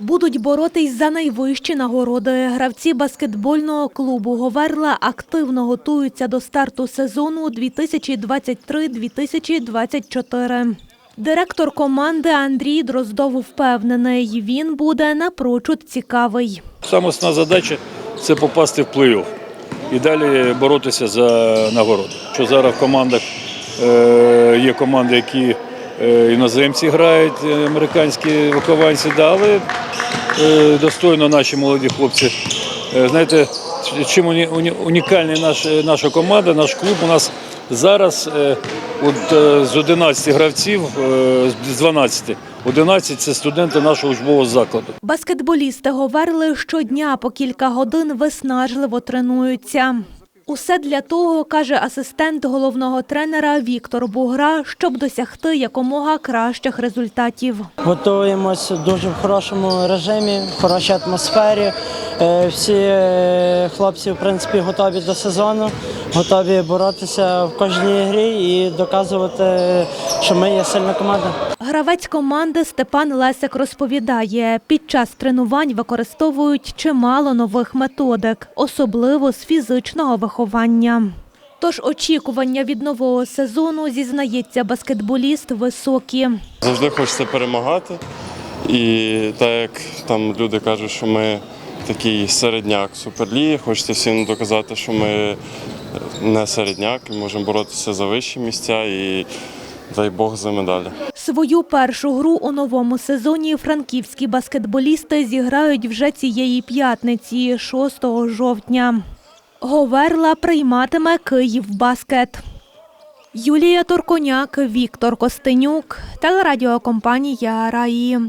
Будуть боротись за найвищі нагороди. Гравці баскетбольного клубу Говерла активно готуються до старту сезону 2023-2024. Директор команди Андрій Дроздов впевнений, він буде напрочуд цікавий. Саме задача це попасти в плей-офф і далі боротися за нагороду. Що зараз в командах е, є команди, які іноземці грають, е, американські вихованці, да, але е, достойно наші молоді хлопці. Е, знаєте, чим уні- уні- унікальний наш, наша команда, наш клуб у нас зараз е, от, е, з 11 гравців, е, з 12, 11 – це студенти нашого учбового закладу. Баскетболісти Говерли щодня по кілька годин виснажливо тренуються. Усе для того, каже асистент головного тренера Віктор Бугра, щоб досягти якомога кращих результатів. Готуємося дуже в хорошому режимі, в хорошій атмосфері. Е, Всі е, хлопці, в принципі, готові до сезону, готові боротися в кожній грі і доказувати, що ми є сильна команда. Гравець команди Степан Лесик розповідає, під час тренувань використовують чимало нових методик, особливо з фізичного виховання. Тож очікування від нового сезону, зізнається баскетболіст, високі. Завжди хочеться перемагати. І так як там люди кажуть, що ми такий середняк в Суперлігі, хочеться всім доказати, що ми не середняк і можемо боротися за вищі місця і дай Бог за медалі. Свою першу гру у новому сезоні франківські баскетболісти зіграють вже цієї п'ятниці, 6 жовтня. Говерла прийматиме Київ баскет. Юлія Торконяк, Віктор Костенюк, телерадіокомпанія Раї.